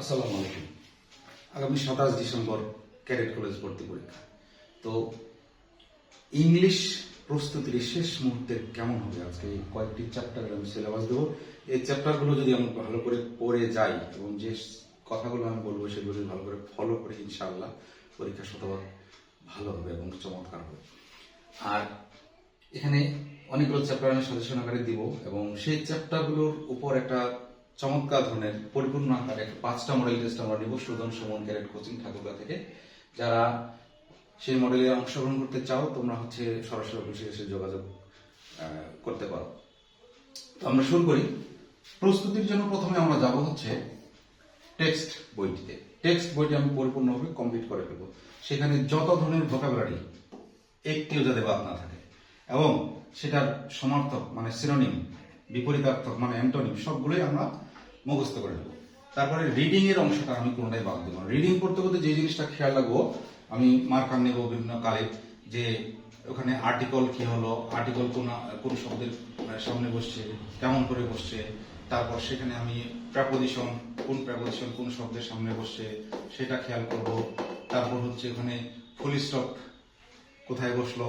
আসসালামু আলাইকুম। আগামী সাতাশ ডিসেম্বর ক্যাডেট কলেজ ভর্তি পরীক্ষা। তো ইংলিশ প্রস্তুতির শেষ মুহূর্তে কেমন হবে আজকে? কয়েকটি চ্যাপ্টারের আমি সিলেবাস দেবো। এই চ্যাপ্টারগুলো যদি আমি ভালো করে পড়ে যাই এবং যে কথাগুলো আমি বলব সেগুলো ভালো করে ফলো করি, ইনশাআল্লাহ পরীক্ষা শতভাগ ভালো হবে এবং চমৎকার হবে। আর এখানে অনেকগুলো চ্যাপ্টার আমি সাজেশন আকারে দিব এবং সেই চ্যাপ্টারগুলোর উপর একটা চমৎকার ধরনের পরিপূর্ণ আকারে পাঁচটা মডেল টেস্ট আমরা নিব। সুদন সুমন, ক্যারেট কোচিং ঠাকুরগা থেকে। যারা সেই মডেলে অংশগ্রহণ করতে চাও, তোমরা হচ্ছে সরাসরি অফিসে এসে যোগাযোগ করতে পারো। তো আমরা শুরু করি। প্রস্তুতির জন্য প্রথমে আমরা যাব হচ্ছে টেক্সট বইটিতে। টেক্সট বইটি আমি পরিপূর্ণভাবে কমপ্লিট করে ফেলব। সেখানে যত ধরনের ভোকাবুলারি একটিও যাতে বাদ না থাকে, এবং সেটার সমার্থক মানে সিনোনিম বিপরীতার্থক মানে অ্যান্টোনিম সবগুলোই আমরা মুখস্থ করে নেব। তারপরে রিডিং এর অংশটা আমি কোনোটাই বাদ দেবো রিডিং করতে করতে যে জিনিসটা খেয়াল রাখব, আমি মার্কার নেব বিভিন্ন কালে, যে ওখানে আর্টিকল কি হলো আর্টিকল কোন কোন শব্দের সামনে বসছে, কেমন করে বসছে, তারপর সেখানে আমি প্রাপোজিশন কোন প্রাপোজিশন কোন শব্দের সামনে বসছে, সেটা খেয়াল করব। তারপর হচ্ছে ওখানে ফুল স্টপ কোথায় বসল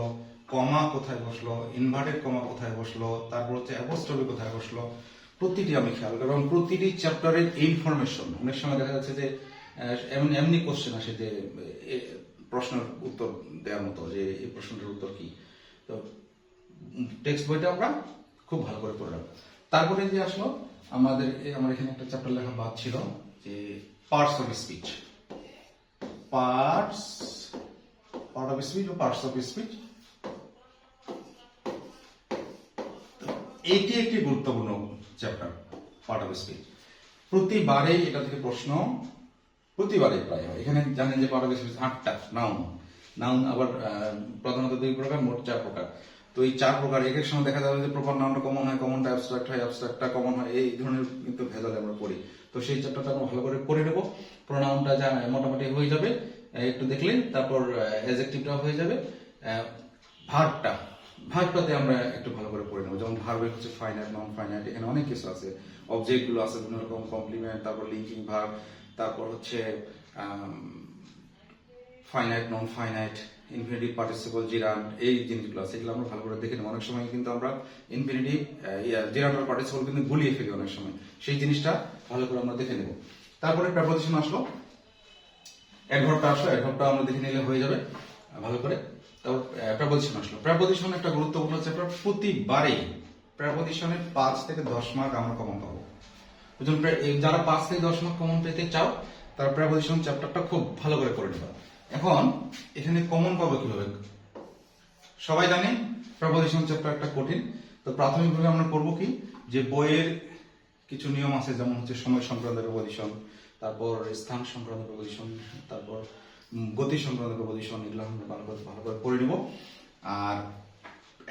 কমা কোথায় বসল ইনভার্টেড কমা কোথায় বসল, তারপর হচ্ছে অ্যাপোস্ট্রফি কোথায় বসল প্রতিটি আমি খেয়াল করব এবং প্রতিটি চ্যাপ্টারের ইনফরমেশন অনেক সময় দেখা যাচ্ছে যে এমন, এমনি কোশ্চেন আসে যে প্রশ্নের উত্তর দেওয়ার মতো যে, এই প্রশ্নটার উত্তর কি? তো টেক্সট বইটা আমরা খুব ভালো করে পড়লাম। তারপরে যে আসলো, আমাদের আমার এখানে একটা চ্যাপ্টার লেখা বাদ ছিল যে parts of speech parts part of speech O parts of speech এটি একটি গুরুত্বপূর্ণ চ্যাপ্টার পার্ট অফ স্পিচ প্রতিবারেই এটা থেকে প্রশ্ন, প্রতিবারেই প্রায় হয়। এখানে জানেন যে পার্ট অফ স্পিচ আটটা নাউন নাউন আবার প্রধানত দুই প্রকার, মোট চার প্রকার। তো এই চার প্রকার, এক এক সময় দেখা যাবে যে প্রপার নাউনটা কমন হয় কমনটা অ্যাবস্ট্রাক্ট হয় অ্যাবস্ট্রাক্টটা কমন হয়, এই ধরনের কিন্তু ভেজাল আমরা পড়ি। তো সেই চ্যাপ্টারটা আমরা ভালো করে পড়ে নেব। প্রোনাউনটা যা মোটামুটি হয়ে যাবে, একটু দেখলেন তারপর অ্যাজেক্টিভটা হয়ে যাবে ভার্বটা ভার্বটাতে আমরা একটু ভালো করে পড়ে নেব। যেমন ভার্বের হচ্ছে ফাইনাইট নন ফাইনাইট এখানে অনেক কিছু আছে। অবজেক্টগুলো আছে, বিভিন্ন রকম কমপ্লিমেন্ট তারপর লিঙ্কিং ভার্ব তারপর হচ্ছে finite non finite infinitive participle gerund এই জিনিসগুলো আছে, এগুলো আমরা ভালো করে দেখে নেব। অনেক সময় কিন্তু আমরা ইনফিনিটিভ জিরান্ড আর পার্টিসিপল কিন্তু গুলিয়ে ফেলি অনেক সময়। সেই জিনিসটা ভালো করে আমরা দেখে নেব। তারপরে প্রেপোজিশন আসলো। অ্যাডভার্বটা আসলো অ্যাডভার্বটা আমরা দেখে নিলে হয়ে যাবে। ভালো করে প্রেপোজিশন আসলো। প্রেপোজিশন একটা গুরুত্বপূর্ণ চ্যাপ্টার প্রতিবারেই প্রেপোজিশনের পাঁচ থেকে দশ মার্ক আমরা কমন পাবো। যারা পাঁচ থেকে দশ মার্ক কমন পেতে চাও, তারা প্রেপোজিশন চ্যাপ্টারটা খুব ভালো করে করে নেবে। এখন এখানে কমন পাবো কীভাবে? সবাই জানে প্রেপোজিশন চ্যাপ্টার একটা কঠিন। তো প্রাথমিকভাবে আমরা করব কি? যে বইয়ের কিছু নিয়ম আছে, যেমন হচ্ছে সময় সংক্রান্ত প্রেপোজিশন তারপর স্থান সংক্রান্ত প্রেপোজিশন তারপর গতি সংক্রান্ত প্রেপোজিশন এগুলো আমরা ভালো করে ভালো করে পড়ে নেব। আর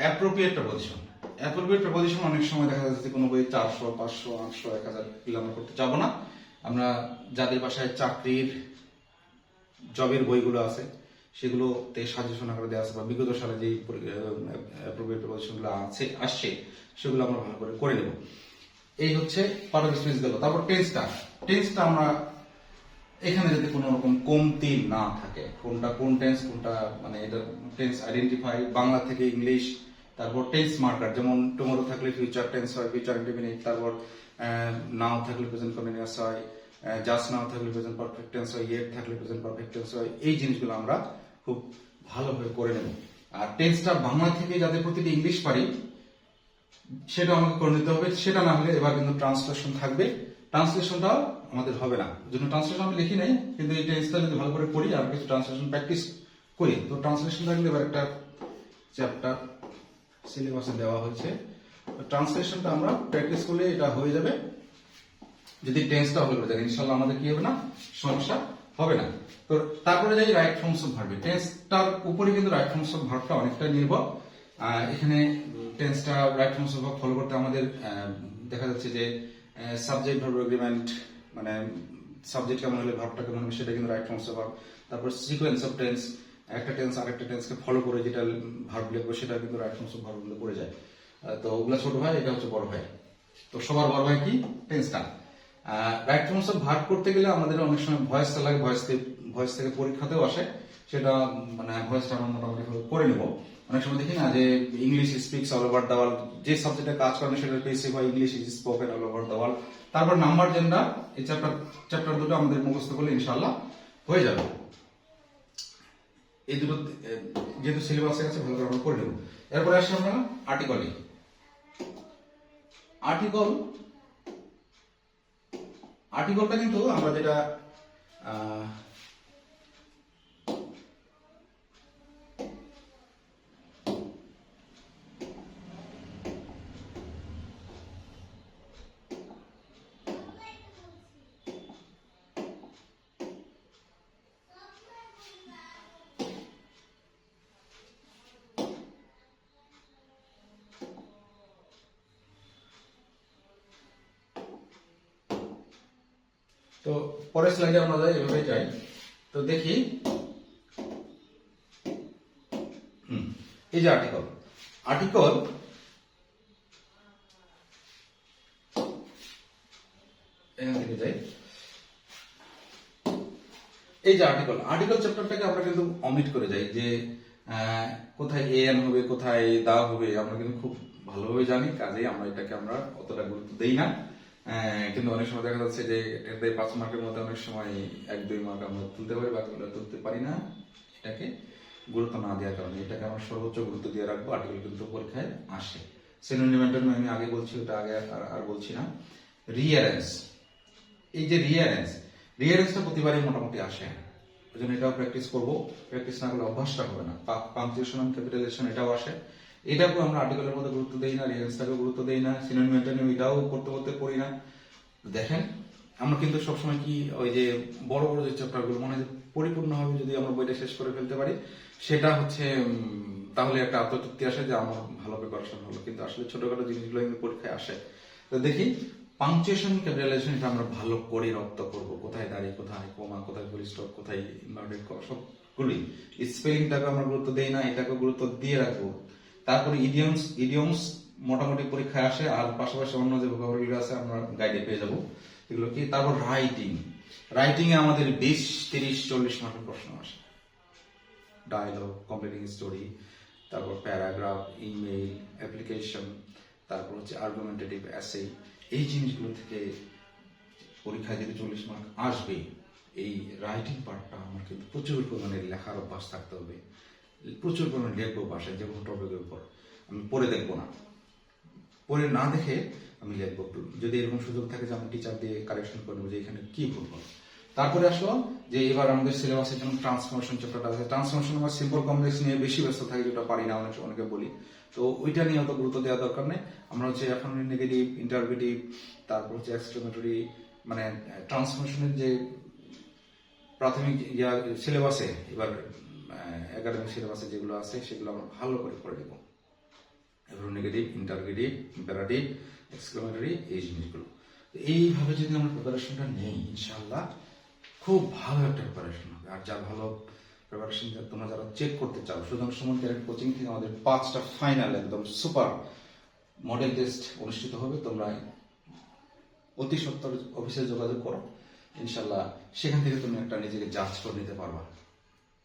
অ্যাপ্রোপ্রিয়েট প্রেপোজিশন অ্যাপ্রোপ্রিয়েট প্রেপোজিশন অনেক সময় দেখা যাচ্ছে কোনো বই চারশো, পাঁচশো, আটশো, এক হাজার আমরা করতে যাব না। আমরা যাদের বাসায় চাকরির জবের বইগুলো আছে, সেগুলোতে সাজেশন আকারে দেওয়া আছে বা বিগত সালে যেই অ্যাপ্রোপ্রিয়েট প্রেপোজিশনগুলো আছে, আসছে, সেগুলো আমরা ভালো করে করে নেব। এই হচ্ছে পার্ট অফ স্পিচ গেল তারপর টেন্সটা টেন্সটা আমরা এখানে যদি কোনো রকম কমতি না থাকে, কোনটা, কোন টেন্স কোনটা মানে এটা টেন্স আইডেন্টিফাই বাংলা থেকে ইংলিশ তারপর টেন্স মার্কার যেমন টুমোরো থাকলে ফিউচার টেন্স হয় ফিউচার ইন্ডিপেন্ডেন্ট তারপর নাও থাকলে প্রেজেন্ট কন্টিনিউয়াস হয় জাস্ট নাও থাকলে প্রেজেন্ট পারফেক্ট টেন্স হয় ইয়েট থাকলে প্রেজেন্ট পারফেক্ট টেন্স হয়, এই জিনিসগুলো আমরা খুব ভালোভাবে করে নেব। আর টেন্সটা বাংলা থেকে যাদের প্রতিটি ইংলিশ পারি, সেটা আমাকে করে নিতে হবে, সেটা না হলে এবার কিন্তু ট্রান্সলেশন থাকবে ট্রান্সলেশনটা আমাদের হবে না। জন্য ট্রান্সলেশন আমি লিখি নাই, কিন্তু এই টেন্সটা যদি ভালো করে পড়ি আর কিছু ট্রান্সলেশন প্র্যাকটিস করি। তো ট্রান্সলেশন থাকলে এবার একটা চ্যাপ্টার সিলেবাসে দেওয়া হয়েছে। ট্রান্সলেশনটা আমরা প্র্যাকটিস করলে এটা হয়ে যাবে। যদি টেন্সটা ভালো করে যায় ইনশাল্লাহ আমাদের কি হবে না? সমস্যা হবে না। তো তারপরে যাই রাইট ফর্মস অফ টেন্সটার উপরে কিন্তু রাইট ফর্মস অফ ভার্বটা অনেকটা নির্ভর এখানে টেন্সটা right forms of verb follow করতে আমাদের দেখা যাচ্ছে যে সাবজেক্ট ভার্ব এগ্রিমেন্ট মানে সাবজেক্ট কেমন হলে ভাবটা কেমন হবে সেটা কিন্তু রাইট ফর্মস অফ তারপর সিকোয়েন্স অফ টেন্স একটা টেন্স আরেকটা টেন্সকে ফলো করে যেটা ভার্ব লিখব সেটা কিন্তু রাইট ফর্মস অফ ভার্ব পড়ে যায়। তো ওগুলো ছোট ভাই, এটা হচ্ছে বড় ভাই। তো সবার বড় ভাই কি? টেন্সটা রাইট সব ভাগ করতে গেলে আমাদের অনেক সময় ভয়েস লাগে ভয়েস ভয়েস থেকে পরীক্ষাতেও আসে। সেটা মানে ভয়েসটা আমরা মোটামুটি করে নেব। অনেক সময় দেখি না যে English speaks all over the world যে সাবজেক্টে কাজ করেন সেটা বেসিক হয় English is spoken all over the world তারপর নাম্বার জেন্ডার এই চ্যাপ্টার চ্যাপ্টার দুটো আমাদের মুখস্থ করলে ইনশাল্লাহ হয়ে যাবে। এই দুটো যেহেতু সিলেবাসে আছে, ভালো করে আমরা করে নেব। এরপরে আসি আমরা আর্টিকলে আর্টিকল আর্টিকলটা কিন্তু আমরা যেটা তো পরের স্লাইডে আমরা যাই এভাবে যাই। তো দেখি। এই যে আর্টিকল আর্টিকল থেকে এই যে আর্টিকল আর্টিকল চ্যাপ্টারটাকে আমরা কিন্তু অমিট করে যাই যে কোথায় এ এন হবে, কোথায় দা হবে, আমরা কিন্তু খুব ভালোভাবে জানি, কাজেই আমরা এটাকে আমরা অতটা গুরুত্ব দেই না। কিন্তু অনেক সময় দেখা যাচ্ছে যে এটাতে পাঁচ মার্কের মধ্যে অনেক সময় এক, দুই মার্ক আমরা তুলতে পারি বাকিগুলো তুলতে পারি না। এটাকে গুরুত্ব না দেওয়ার কারণে। এটাকে আমরা সর্বোচ্চ গুরুত্ব দিয়ে রাখব। আর্টিকেল কিন্তু পরীক্ষায় আসে। সিনোনিমেন্টের আমি আগে বলছি, ওটা আগে আর- বলছি না। রিয়ারেন্স এই যে রিয়ারেন্স রিয়ারেন্সটা প্রতিবারই মোটামুটি আসে। ওই জন্য এটাও প্র্যাকটিস করব। প্র্যাকটিস না করলে অভ্যাসটা হবে না। পাংচুয়েশন এন্ড ক্যাপিটালাইজেশন এটাও আসে। এটাকেও আমরা আর্টিকেলের মধ্যে গুরুত্ব দেই না রিয়ারেন্সটাকে গুরুত্ব দেই না সিনোনিমেন্টার এটাও করতে করতে করি না। দেখেন, আমরা কিন্তু সবসময় কি ওই যে বড় বড় যে চ্যাপ্টারগুলো মনে পরিপূর্ণভাবে যদি আমরা বইটা শেষ করে ফেলতে পারি, সেটা হচ্ছে তাহলে একটা আত্মতৃপ্তি আসে যে আমার ভালো প্রিপারেশন হলো। কিন্তু আসলে ছোটখাটো জিনিসগুলো কিন্তু পরীক্ষায় আসে। তো দেখি পাংচুয়েশন ক্যাপিটালাইজেশন এটা আমরা ভালো করে রপ্ত করব। কোথায় দাঁড়িয়ে, কোথায় কমা কোথায় ফুল স্টপ কোথায় ইনভার্টেড সবগুলি স্পেলিংটাকে আমরা গুরুত্ব দেই না এটাকে গুরুত্ব দিয়ে রাখব। তারপরে ইডিয়মস ইডিয়মস মোটামুটি পরীক্ষায় আসে, আর পাশাপাশি অন্য যে ভোকাবুলারি আছে, আমরা গাইডে পেয়ে যাব। এগুলো কি? তারপর রাইটিং রাইটিং এ আমাদের বিশ, তিরিশ, চল্লিশ মার্কের প্রশ্ন আসে। ডায়লগ কমপ্লিটিং স্টোরি তারপর প্যারাগ্রাফ ইমেইল অ্যাপ্লিকেশন তারপর হচ্ছে আর্গুমেন্টেটিভ অ্যাসে এই জিনিসগুলো থেকে পরীক্ষায় যদি চল্লিশ মার্ক আসবে, এই রাইটিং পার্টটা আমার কিন্তু প্রচুর পরিমাণে লেখার অভ্যাস থাকতে হবে। প্রচুর পরিমাণে লিখব বাসায়, যে কোনো টপিকের উপর। আমি পড়ে দেখব না। পড়ে না দেখে আমি লিখব যদি এরকম সুযোগ থাকে যে আমি টিচার দিয়ে কারেকশন করে নেব যে এখানে কি ভুল তারপরে আসলো যে এবার আমাদের সিলেবাসের জন্য ট্রান্সফরমেশন চ্যাপ্টারটা আছে। ট্রান্সফরমেশন আমরা সিম্পল কমপ্লেক্স নিয়ে বেশি ব্যস্ত থাকি, যেটা পারি না, অনেক অনেকে বলি। তো ওইটা নিয়ে অত গুরুত্ব দেওয়া দরকার নেই। আমরা হচ্ছে এখন নেগেটিভ ইন্টারভিটিভ তারপর হচ্ছে এক্সট্রিমেটরি মানে ট্রান্সফরমেশনের যে প্রাথমিক ইয়া সিলেবাসে এবার একাডেমিক সিলেবাসে যেগুলো আছে, সেগুলো আমরা ভালো করে করে দেবো এবার নেগেটিভ ইন্টারগেটিভ ইম্পারেটিভ এক্সক্লেমেটরি এই জিনিসগুলো। এইভাবে যদি আমরা প্রিপারেশনটা নেই ইনশাল্লাহ খুব ভালো একটা প্রিপারেশন হবে। আর যা ভালো প্রিপারেশন তোমরা যারা চেক করতে চাও সুতরাং সুমন ক্যারেট কোচিং থেকে আমাদের পাঁচটা ফাইনাল একদম সুপার মডেল টেস্ট অনুষ্ঠিত হবে। তোমরা অতি সত্তর অফিসে যোগাযোগ করো। ইনশাল্লাহ সেখান থেকে তুমি একটা নিজেকে জাজ করে নিতে পারবা।